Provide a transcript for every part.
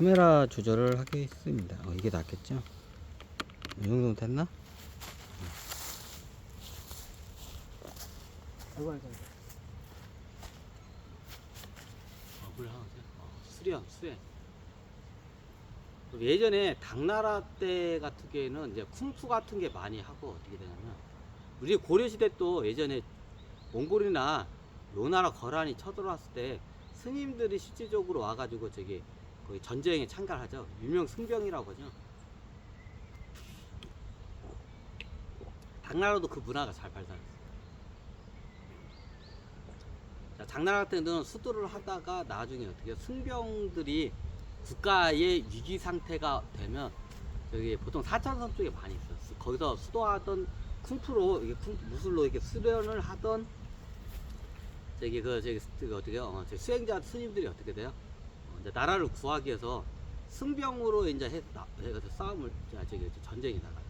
카메라 조절을 하겠습니다. 어, 이게 낫겠죠? 이 정도면 됐나? 이거 이거. 어, 물 하나 세. 어, 수련, 수행. 그리고 예전에 당나라 때 같은 경우에는 이제 쿵푸 같은 게 많이 하고 어떻게 되냐면 우리 고려시대 또 예전에 몽골이나 요나라 거란이 쳐들어왔을 때 스님들이 실질적으로 와가지고 저기 거기 전쟁에 참가를 하죠. 유명 승병이라고 하죠. 당나라도 그 문화가 잘 발달했어요. 자, 당나라 때는 수도를 하다가 나중에 어떻게 승병들이 국가의 위기 상태가 되면 저기 보통 사천섬 쪽에 많이 있어요. 수- 거기서 수도하던 쿵푸로 이게 쿵 무술로 이렇게 수련을 하던 저기 그 저기 스- 그 어떻게 요? 어, 저기 수행자 스님들이 어떻게 돼요? 어, 이제 나라를 구하기 위해서 승병으로 이제 해, 나, 해서 싸움을 자, 저기 전쟁이 나가요.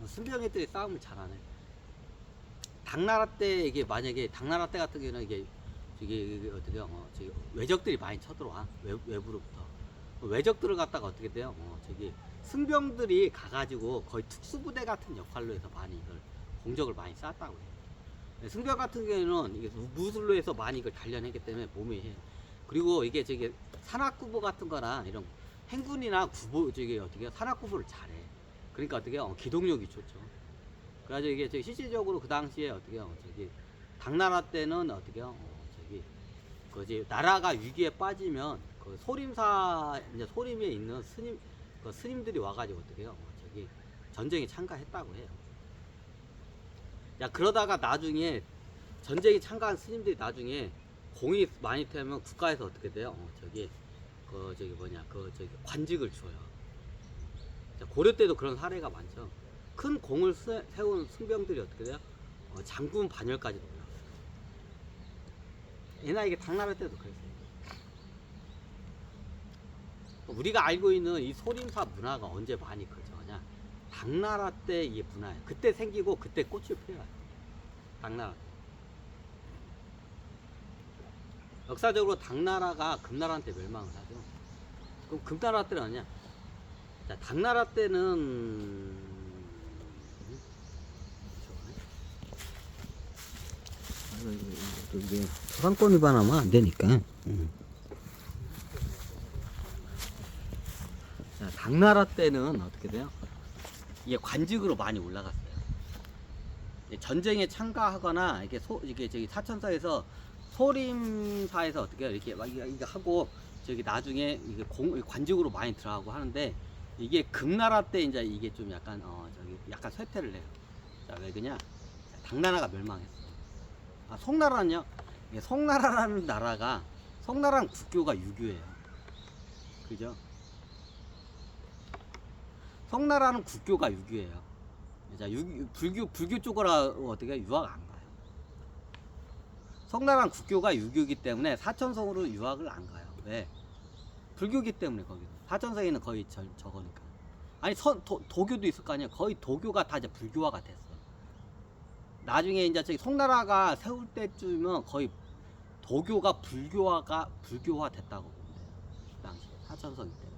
어, 승병애들이 싸움을 잘하네. 당나라 때 이게 만약에 당나라 때 같은 경우는 이게 이게 어떻게 어 저기 외적들이 많이 쳐들어와 외, 외부로부터 외적들을 갖다가 어떻게 돼요? 어 저기 승병들이 가가지고 거의 특수부대 같은 역할로 해서 많이 이걸 공적을 많이 쌓았다고 해요. 네, 승병 같은 경우에는 이게 무- 무술로 해서 많이 이걸 단련했기 때문에 몸이 해. 그리고 이게 저기 산악구보 같은 거나 이런 행군이나 구보 저기 어떻게 산악구보를 잘해. 그러니까 어떻게 어, 기동력이 좋죠. 그래가지고 이게 저기 실질적으로 그 당시에 어떻게 요 저기 당나라 때는 어떻게 요 저기 그지 나라가 위기에 빠지면 그 소림사 이제 소림에 있는 스님 그 스님들이 와가지고 어떻게 요 저기 전쟁에 참가했다고 해요. 야 그러다가 나중에 전쟁에 참가한 스님들이 나중에 공이 많이 되면 국가에서 어떻게 돼요? 어, 저기 그 저기 뭐냐 그 저기 관직을 줘요. 자, 고려 때도 그런 사례가 많죠. 큰 공을 세- 세운 승병들이 어떻게 돼요? 어, 장군 반열까지 올라가요. 옛날 이게 당나라 때도 그랬어요. 우리가 알고 있는 이 소림사 문화가 언제 많이 그저냐 당나라 때 이 문화예요. 그때 생기고 그때 꽃을 피워요. 당나라. 때. 역사적으로 당나라가 금나라한테 멸망을 하죠. 그럼 금나라 때는 아니야. 자, 당나라 때는 이게 저상권 위반하면 안 되니까. 음. 자, 당나라 때는 어떻게 돼요? 이게 관직으로 많이 올라갔어요. 전쟁에 참가하거나 이게 소 이게 저기 사천사에서 소림사에서 어떻게? 이렇게 막 이게 하고 저기 나중에 이게 공 관직으로 많이 들어가고 하는데 이게 금나라 때 이제 이게 좀 약간 어 저기 약간 쇠퇴를 해요. 자, 왜 그냐? 당나라가 멸망했어. 아, 송나라는요? 송나라라는 나라가 송나라는 국교가 유교예요. 그죠? 성나라는 국교가 유교예요. 자, 유, 불교 불교 쪽으로 어떻게 유학 안 가요. 성나라는 국교가 유교이기 때문에 사천성으로 유학을 안 가요. 왜? 불교기 때문에 거기도 사천성에는 거의 저, 저거니까. 아니 선, 도, 도교도 있을 거 아니에요. 거의 도교가 다 이제 불교화가 됐어. 나중에 이제 저기 송나라가 세울 때쯤은 거의 도교가 불교화가 불교화 됐다고 보면 돼요. 그 당시에 사천성 이 때가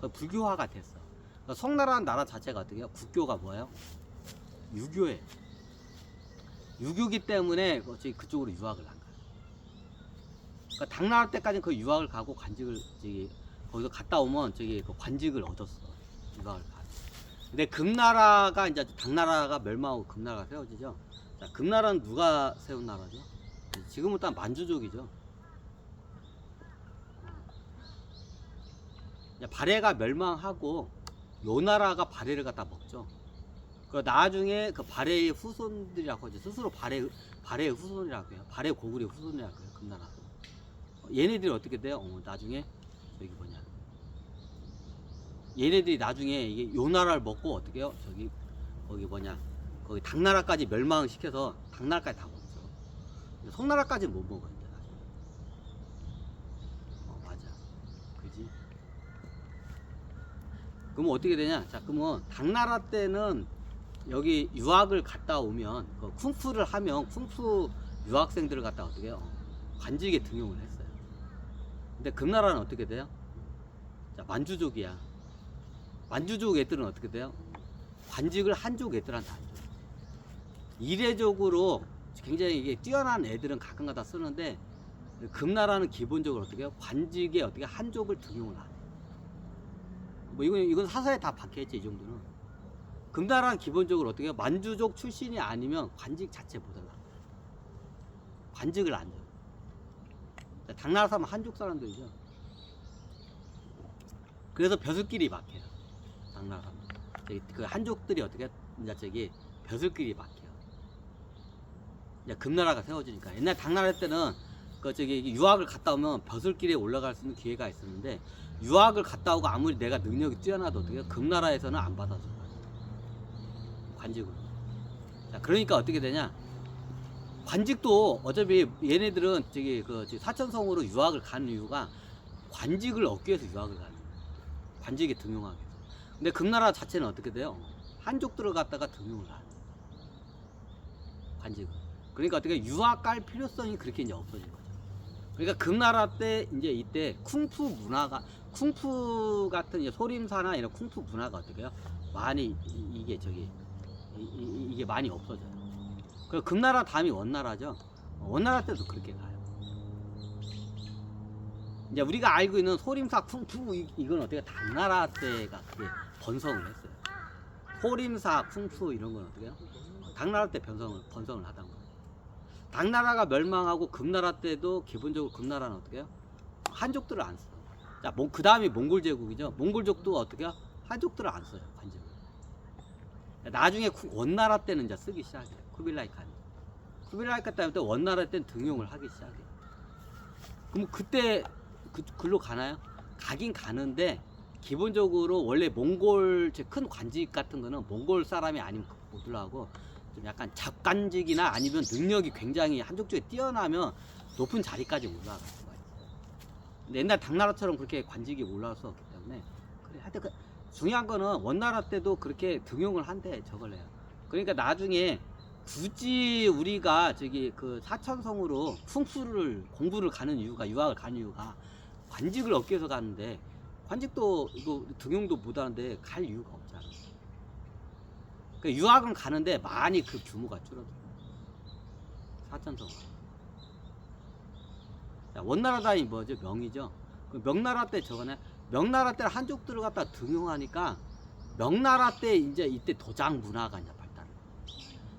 거의 불교화가 됐어. 그러니까 성나라는 나라 자체가 어떻게 해요? 국교가 뭐예요? 유교예요. 유교기 때문에 어차피 그쪽으로 유학을 안 가요. 그러니까 당나라 때까지는 그 유학을 가고 관직을 저기 거기서 갔다 오면 저기 그 관직을 얻었어. 유학을 가. 근데 금나라가 이제 당나라가 멸망하고 금나라가 세워지죠. 자, 금나라는 누가 세운 나라죠? 지금은 일단 만주족이죠. 발해가 멸망하고 요 나라가 발해를 갖다 먹죠. 그 나중에 그 발해의 후손들이라고 하죠. 스스로 발해 발해의 후손이라고 해요. 발해 고구려의 후손이라고 해요. 금나라. 어, 얘네들이 어떻게 돼요? 어, 나중에 저기 뭐냐. 얘네들이 나중에 이게 요 나라를 먹고 어떻게 해요? 저기 거기 뭐냐. 거기 당나라까지 멸망을 시켜서 당나라까지 다 먹죠. 근데 송나라까지는 못 먹어요. 이제 나중에. 어 맞아. 그지? 그러면 어떻게 되냐? 자, 그러면 당나라 때는 여기 유학을 갔다 오면 그 쿵푸를 하면 쿵푸 유학생들을 갖다 어떻게 해요? 관직에 등용을 했어요. 근데 금나라는 어떻게 돼요? 자, 만주족이야. 만주족 애들은 어떻게 돼요? 관직을 한족 애들한테 안 줘. 이례적으로 굉장히 이게 뛰어난 애들은 가끔가다 쓰는데 금나라는 기본적으로 어떻게 해요? 관직에 어떻게 한족을 등용을 안 해. 뭐 이건 이건 사사에 다 박혀 있지 이 정도는. 금나라는 기본적으로 어떻게? 만주족 출신이 아니면 관직 자체 못 올라. 관직을 안 줘. 자, 당나라 사람 한족 사람들이죠. 그래서 벼슬끼리 막혀요. 당나라 사람. 그 한족들이 어떻게 이제 저기 벼슬끼리 막혀요. 이제 금나라가 세워지니까 옛날 당나라 때는 그 저기 유학을 갔다 오면 벼슬길에 올라갈 수 있는 기회가 있었는데 유학을 갔다 오고 아무리 내가 능력이 뛰어나도 어떻게 금나라에서는 안 받아줘 관직으로. 자 그러니까 어떻게 되냐? 관직도 어차피 얘네들은 저기 그 사천성으로 유학을 가는 이유가 관직을 얻기 위해서 유학을 가는 관직에 등용하기 위해서. 근데 금나라 자체는 어떻게 돼요? 한족들을 갖다가 등용을 안 해요. 관직을. 그러니까 어떻게 유학 갈 필요성이 그렇게 이제 없어진 거죠. 그러니까 금나라 때 이제 이때 쿵푸 문화가 쿵푸 같은 소림사나 이런 쿵푸 문화가 어떻게 해요? 많이 이- 이게 저기 이, 게 많이 없어져요. 그 금나라 다음이 원나라죠. 원나라 때도 그렇게 가요. 이제 우리가 알고 있는 소림사 쿵푸 이- 이건 어떻게 당나라 때가 그게 번성을 했어요. 소림사 쿵푸 이런 건 어떻게 해요? 당나라 때 변성을 번성을 하던 거예요. 당나라가 멸망하고 금나라 때도 기본적으로 금나라는 어떻게 해요? 한족들을 안 써. 자, 그 다음이 몽골 제국이죠. 몽골족도 어떻게 해요? 한족들을 안 써요. 관직을. 나중에 쿠- 원나라 때는 이제 쓰기 시작해요. 쿠빌라이 칸이. 쿠빌라이 칸 때부터 원나라 때는 등용을 하기 시작해요. 그럼 그때 그, 글로 가나요? 가긴 가는데 기본적으로 원래 몽골 제큰 관직 같은 거는 몽골 사람이 아니면 못 올라가고 좀 약간 잡관직이나 아니면 능력이 굉장히 한쪽 쪽에 뛰어나면 높은 자리까지 올라갈 수가 있어요. 근데 옛날 당나라처럼 그렇게 관직이 올라왔었기 때문에 그래 하여튼 그 중요한 거는 원나라 때도 그렇게 등용을 한대 저걸 해요. 그러니까 나중에 굳이 우리가 저기 그 사천성으로 풍수를 공부를 가는 이유가 유학을 가는 이유가 관직을 얻기 위해서 가는데 관직도 이거 등용도 못 하는데 갈 이유가 없잖아. 그 유학은 가는데 많이 그 규모가 줄어들어. 사천성. 자, 원나라다이 뭐죠? 명이죠. 그 명나라 때 저거네. 명나라 때 한족들을 갖다 등용하니까 명나라 때 이제 이때 도장 문화가 이제 발달을.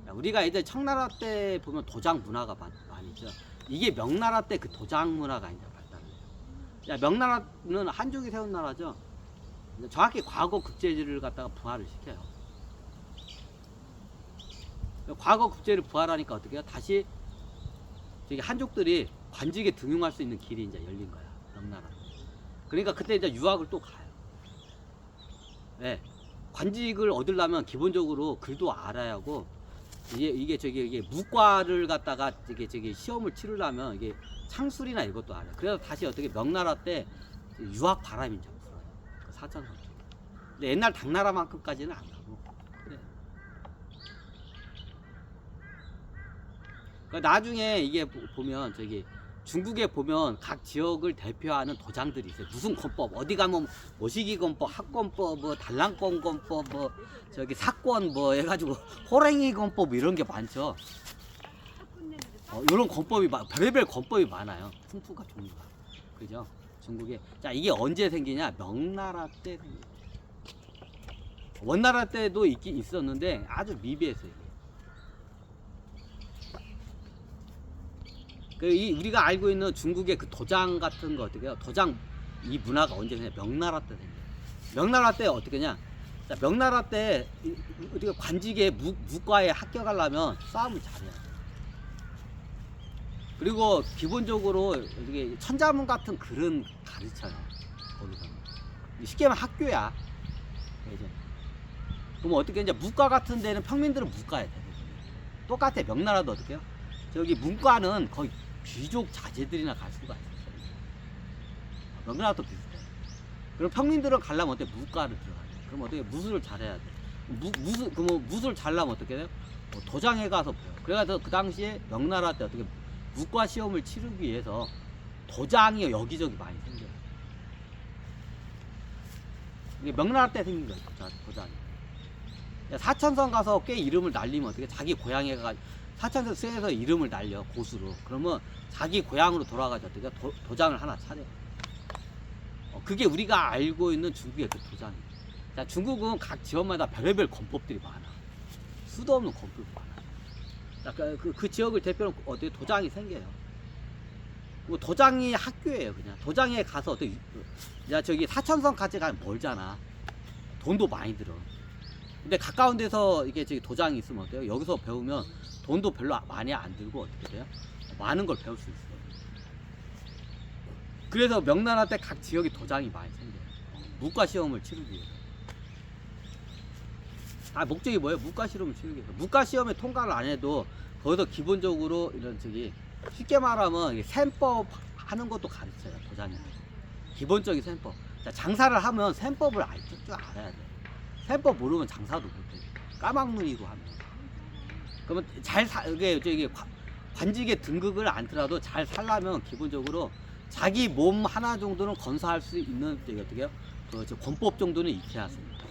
자, 우리가 이제 청나라 때 보면 도장 문화가 많, 많이죠. 이게 명나라 때 그 도장 문화가 이제 발달을 해요. 자, 명나라는 한족이 세운 나라죠. 정확히 과거 국제지를 갖다가 부활을 시켜요. 과거 국제를 부활하니까 어떻게 해요? 다시 저기 한족들이 관직에 등용할 수 있는 길이 이제 열린 거야. 명나라. 그러니까 그때 이제 유학을 또 가요. 네. 관직을 얻으려면 기본적으로 글도 알아야 하고 이게 이게 저기 이게 무과를 갖다가 이게 저기 시험을 치르려면 이게 창술이나 이것도 알아요. 그래서 다시 어떻게 명나라 때 유학 바람이 이제 불어요. 그 사천성 쪽에. 근데 옛날 당나라만큼까지는 안 가고. 그래. 그러니까 나중에 이게 보- 보면 저기 중국에 보면 각 지역을 대표하는 도장들이 있어요. 무슨 권법 어디 가면 모시기 권법, 학권법, 뭐 단란권 권법, 뭐 저기 사권 뭐 해가지고 호랭이 권법 뭐 이런 게 많죠. 어, 이런 권법이 많, 별의별 권법이 많아요. 풍수가 종류가 그죠? 중국에 자 이게 언제 생기냐? 명나라 때. 원나라 때도 있긴 있었는데 아주 미비했어요. 이게. 그이 우리가 알고 있는 중국의 그 도장 같은 거 어떻게 해요? 도장 이 문화가 언제 생겨? 명나라 때 생겨. 명나라 때 어떻게냐? 자, 명나라 때 이- 어떻게 관직에 무, 무과에 합격하려면 싸움을 잘해야 돼. 그리고 기본적으로 어떻게 천자문 같은 글은 가르쳐요. 거기서 쉽게 말하면 학교야. 이제 그럼 어떻게 이제 문과 같은 데는 평민들은 문과야 돼. 똑같아. 명나라도 어떻게 해요? 저기 문과는 거의 귀족 자제들이나 갈 수가 있어요. 명나라도 비슷해. 그럼 평민들은 가려면 어떻게 문과를 들어가야 돼. 그럼 어떻게 무술을 잘해야 돼. 무, 무술, 그럼 무술 잘하면 어떻게 돼요? 어, 도장에 가서 배워. 그래서 그 당시에 명나라 때 어떻게 문과 시험을 치르기 위해서 도장이 여기저기 많이 생겨요. 이게 명나라 때 생긴 거예요, 도장, 도장이. 사천성 가서 꽤 이름을 날리면 어떻게 자기 고향에 가 사천성 세에서 이름을 날려 고수로 그러면 자기 고향으로 어떻게 도, 도장을 하나 차려요. 어, 그게 우리가 알고 있는 중국의 그 도장이에요. 자, 중국은 각 지역마다 별의별 권법들이 많아. 수도 없는 권법이 많아. 자, 그, 그, 그 지역을 대표로 어떻게 도장이 생겨요. 뭐 도장이 학교예요, 그냥. 도장에 가서 어떻게, 야, 저기 사천성까지 가면 멀잖아. 돈도 많이 들어. 근데 가까운 데서 이게 저기 도장이 있으면 어때요? 여기서 배우면 돈도 별로 많이 안 들고 어떻게 돼요? 많은 걸 배울 수 있어요. 그래서 명나라 때 각 지역에 도장이 많이 생겨요. 문과 시험을 치르기 위해서. 아 목적이 뭐예요? 문과 시험을 치르기 위해서. 문과 시험에 통과를 안 해도 거기서 기본적으로 이런 저기 쉽게 말하면 셈법 하는 것도 가르쳐요 도장에. 기본적인 셈법. 자, 장사를 하면 셈법을 줄 알아야 돼. 셈법 모르면 장사도 못해. 까막눈이고 하면. 그러면 잘 사, 이게 관- 관직에 등극을 않더라도 잘 살려면 기본적으로 자기 몸 하나 정도는 건사할 수 있는 저기 어떻게요? 그저 권법 정도는 익혀야 합니다.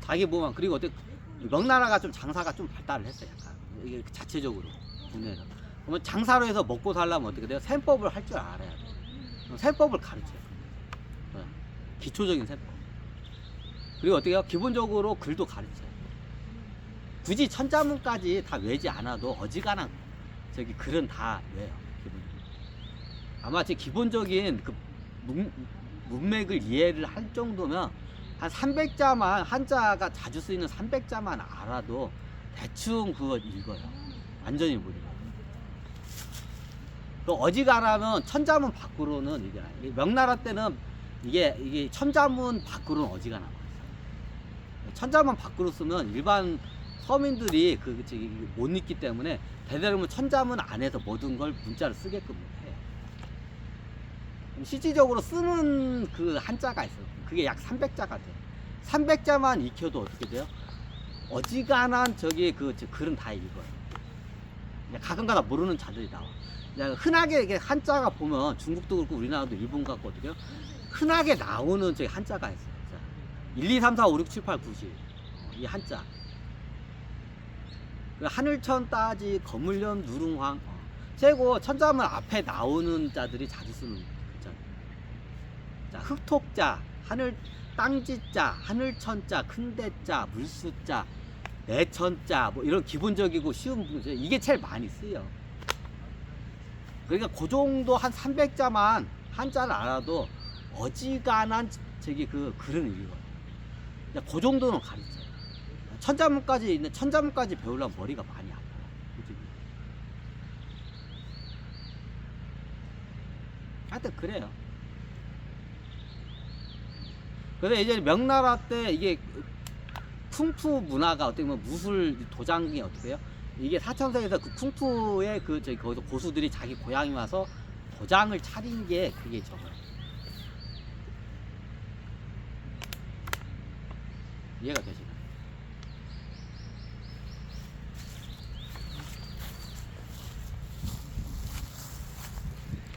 자기 몸만 그리고 어떻게 명나라가 좀 장사가 좀 발달을 했어요. 약간 이게 자체적으로 국내에서. 그러면 장사로 해서 먹고 살려면 어떻게 돼요? 셈법을 할 줄 알아야 돼요. 셈법을 가르쳐요. 네. 기초적인 셈법. 그리고 어떻게 해요? 기본적으로 글도 가르쳐요. 굳이 천자문까지 다 외지 않아도 어지간한 저기 글은 다 외요. 기본적으로. 아마 제 기본적인 그 문, 문맥을 이해를 할 정도면 한 300자만 한자가 자주 쓰이는 300자만 알아도 대충 그거 읽어요. 완전히 못 읽어요. 그 어지간하면 천자문 밖으로는. 이게 명나라 때는 이게 이게 천자문 밖으로는 어지간한 거예요. 천자문 밖으로 쓰면 일반 서민들이 그 저기 못 읽기 때문에 대대로는 천자문 안에서 모든 걸 문자를 쓰게끔 해요. 실질적으로 쓰는 그 한자가 있어요. 그게 약 300자가 돼요. 300자만 익혀도 어떻게 돼요? 어지간한 저기 그저 글은 다 읽어요. 가끔가다 모르는 자들이 나와. 흔하게 이게 한자가 보면 중국도 그렇고 우리나라도 일본 같고 어떻게 요 흔하게 나오는 저기 한자가 있어요. 자, 1, 2, 3, 4, 5, 6, 7, 8, 9, 10. 어, 이 한자. 그 하늘천 따지 거물련 누룽황 어. 최고 천자문 앞에 나오는 자들이 자주 쓰는 글자. 자 흑톡자 하늘 땅지자 하늘천자 큰대자 물수자 내천자 뭐 이런 기본적이고 쉬운 문제 이게 제일 많이 쓰여. 그러니까 그 정도 한 300자만 한자를 알아도 어지간한 저기 그 글은 읽어. 그냥 그 정도는 가르쳐요. 천자문까지 있는 천자문까지 배우려면 머리가 많이 아파요. 솔직히. 하여튼 그래요. 근데 이제 명나라 때 이게 쿵푸 문화가 어떻게 보면 무술 도장이 어떻게 해요? 이게 사천성에서 그 쿵푸의 그 저기 거기서 고수들이 자기 고향에 와서 도장을 차린 게 그게 저거예요. 이해가 되시나요?